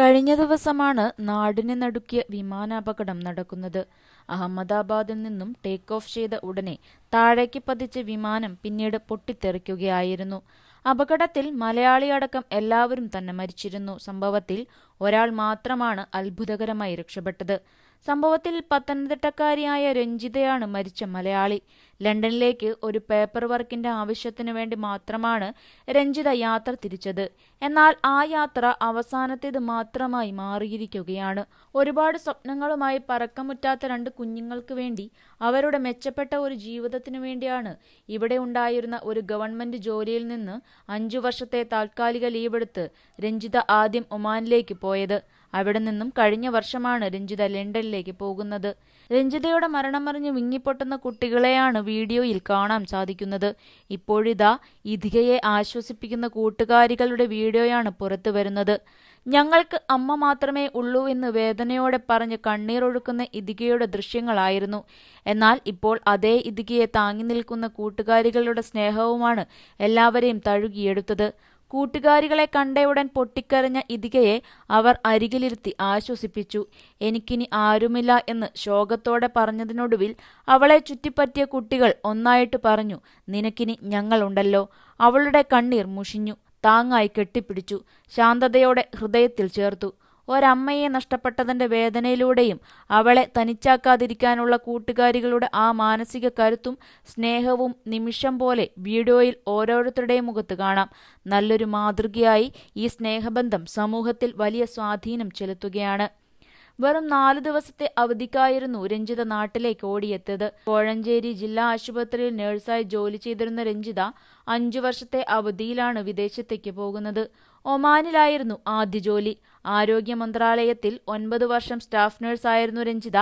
കഴിഞ്ഞ ദിവസമാണ് നാടിനെ നടുക്കിയ വിമാനാപകടം നടക്കുന്നത്. അഹമ്മദാബാദിൽ നിന്നും ടേക്ക് ഓഫ് ചെയ്ത ഉടനെ താഴേക്ക് പതിച്ച വിമാനം പിന്നീട് പൊട്ടിത്തെറിക്കുകയായിരുന്നു. അപകടത്തിൽ മലയാളിയടക്കം എല്ലാവരും തന്നെ മരിച്ചിരുന്നു. സംഭവത്തിൽ ഒരാൾ മാത്രമാണ് അത്ഭുതകരമായി രക്ഷപ്പെട്ടത്. സംഭവത്തിൽ പത്തനംതിട്ടക്കാരിയായ രഞ്ജിതയാണ് മരിച്ച മലയാളി. ലണ്ടനിലേക്ക് ഒരു പേപ്പർ വർക്കിന്റെ ആവശ്യത്തിനു വേണ്ടി മാത്രമാണ് രഞ്ജിത യാത്ര തിരിച്ചത്. എന്നാൽ ആ യാത്ര അവസാനത്തേത് മാത്രമായി മാറിയിരിക്കുകയാണ്. ഒരുപാട് സ്വപ്നങ്ങളുമായി പറക്കമുറ്റാത്ത രണ്ട് കുഞ്ഞുങ്ങൾക്ക് വേണ്ടി അവരുടെ മെച്ചപ്പെട്ട ഒരു ജീവിതത്തിനു വേണ്ടിയാണ് ഇവിടെ ഉണ്ടായിരുന്ന ഒരു ഗവൺമെന്റ് ജോലിയിൽ നിന്ന് അഞ്ചു വർഷത്തെ താൽക്കാലിക ലീവെടുത്ത് രഞ്ജിത ആദ്യം ഒമാനിലേക്ക് പോയത്. അവിടെ നിന്നും കഴിഞ്ഞ വർഷമാണ് രഞ്ജിത ലണ്ടനിലേക്ക് പോകുന്നത്. രഞ്ജിതയുടെ മരണമറിഞ്ഞ് വിങ്ങിപ്പൊട്ടുന്ന കുട്ടികളെയാണ് വീഡിയോയിൽ കാണാൻ സാധിക്കുന്നത്. ഇപ്പോഴിതാ ഇതികയെ ആശ്വസിപ്പിക്കുന്ന കൂട്ടുകാരികളുടെ വീഡിയോയാണ് പുറത്തു വരുന്നത്. ഞങ്ങൾക്ക് അമ്മ മാത്രമേ ഉള്ളൂ എന്ന് വേദനയോടെ പറഞ്ഞ് കണ്ണീരൊഴുക്കുന്ന ഇതികയുടെ ദൃശ്യങ്ങളായിരുന്നു. എന്നാൽ ഇപ്പോൾ അതേ ഇതികയെ താങ്ങി നിൽക്കുന്ന കൂട്ടുകാരികളുടെ സ്നേഹവുമാണ് എല്ലാവരെയും തഴുകിയെടുത്തത്. കൂട്ടുകാരികളെ കണ്ടയുടൻ പൊട്ടിക്കരഞ്ഞ ഇതികയെ അവർ അരികിലിരുത്തി ആശ്വസിപ്പിച്ചു. എനിക്കിനി ആരുമില്ല എന്ന് ശോകത്തോടെ പറഞ്ഞതിനൊടുവിൽ അവളെ ചുറ്റിപ്പറ്റിയ കുട്ടികൾ ഒന്നായിട്ട് പറഞ്ഞു നിനക്കിനി ഞങ്ങളുണ്ടല്ലോ. അവളുടെ കണ്ണീർ മുഷിഞ്ഞു താങ്ങായി കെട്ടിപ്പിടിച്ചു ശാന്തതയോടെ ഹൃദയത്തിൽ ചേർത്തു. ഒരമ്മയെ നഷ്ടപ്പെട്ടതിന്റെ വേദനയിലൂടെയും അവളെ തനിച്ചാക്കാതിരിക്കാനുള്ള കൂട്ടുകാരികളുടെ ആ മാനസിക കരുത്തും സ്നേഹവും നിമിഷം പോലെ വീഡിയോയിൽ ഓരോരുത്തരുടെയും മുഖത്ത് കാണാം. നല്ലൊരു മാതൃകയായി ഈ സ്നേഹബന്ധം സമൂഹത്തിൽ വലിയ സ്വാധീനം ചെലുത്തുകയാണ്. വെറും നാല് ദിവസത്തെ അവധിക്കായിരുന്നു രഞ്ജിത നാട്ടിലേക്ക് ഓടിയെത്തിയത്. കോഴഞ്ചേരി ജില്ലാ ആശുപത്രിയിൽ നഴ്സായി ജോലി ചെയ്തിരുന്ന രഞ്ജിത അഞ്ചു വർഷത്തെ അവധിയിലാണ് വിദേശത്തേക്ക് പോകുന്നത്. ഒമാനിലായിരുന്നു ആദ്യ ജോലി. ആരോഗ്യ മന്ത്രാലയത്തിൽ ഒൻപത് വർഷം സ്റ്റാഫ് നഴ്സായിരുന്നു രഞ്ജിത.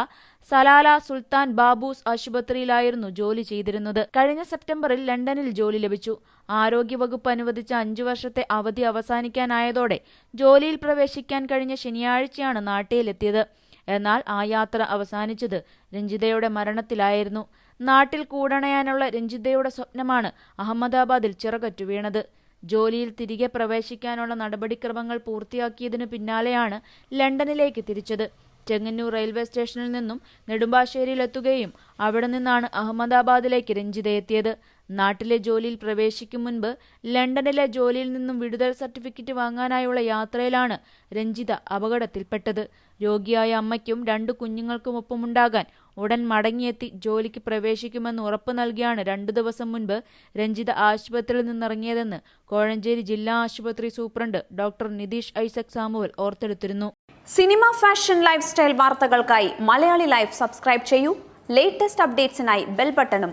സലാല സുൽത്താൻ ബാബൂസ് ആശുപത്രിയിലായിരുന്നു ജോലി ചെയ്തിരുന്നത്. കഴിഞ്ഞ സെപ്റ്റംബറിൽ ലണ്ടനിൽ ജോലി ലഭിച്ചു. ആരോഗ്യവകുപ്പ് അനുവദിച്ച അഞ്ചു വർഷത്തെ അവധി അവസാനിക്കാനായതോടെ ജോലിയിൽ പ്രവേശിക്കാൻ കഴിഞ്ഞ ശനിയാഴ്ചയാണ് നാട്ടിലെത്തിയത്. എന്നാൽ ആ യാത്ര അവസാനിച്ചത് രഞ്ജിതയുടെ മരണത്തിലായിരുന്നു. നാട്ടിൽ കൂടണയാനുള്ള രഞ്ജിതയുടെ സ്വപ്നമാണ് അഹമ്മദാബാദിൽ ചിറകറ്റു വീണത്. ജോലിയിൽ തിരികെ പ്രവേശിക്കാനുള്ള നടപടിക്രമങ്ങൾ പൂർത്തിയാക്കിയതിനു പിന്നാലെയാണ് ലണ്ടനിലേക്ക് തിരിച്ചത്. ചെങ്ങന്നൂർ റെയിൽവേ സ്റ്റേഷനിൽ നിന്നും നെടുമ്പാശ്ശേരിയിലെത്തുകയും അവിടെ നിന്നാണ് അഹമ്മദാബാദിലേക്ക് രഞ്ജിത എത്തിയത്. നാട്ടിലെ ജോലിയിൽ പ്രവേശിക്കും മുൻപ് ലണ്ടനിലെ ജോലിയിൽ നിന്നും വിടുതൽ സർട്ടിഫിക്കറ്റ് വാങ്ങാനായുള്ള യാത്രയിലാണ് രഞ്ജിത അപകടത്തിൽപ്പെട്ടത്. രോഗിയായ അമ്മയ്ക്കും രണ്ടു കുഞ്ഞുങ്ങൾക്കുമൊപ്പമുണ്ടാകാൻ ഉടൻ മടങ്ങിയെത്തി ജോലിക്ക് പ്രവേശിക്കുമെന്ന് ഉറപ്പു നൽകിയാണ് രണ്ടു ദിവസം മുൻപ് രഞ്ജിത ആശുപത്രിയിൽ നിന്നിറങ്ങിയതെന്ന് കോഴഞ്ചേരി ജില്ലാ ആശുപത്രി superintendent doctor Nitheesh Isaac Samuel ഓർത്തെടുത്തിരുന്നു. Cinema fashion lifestyle വാർത്തകൾക്കായി മലയാളി ലൈഫ് സബ്സ്ക്രൈബ് ചെയ്യൂ. ലേറ്റസ്റ്റ് അപ്ഡേറ്റ്സിനായി ബെൽ ബട്ടണും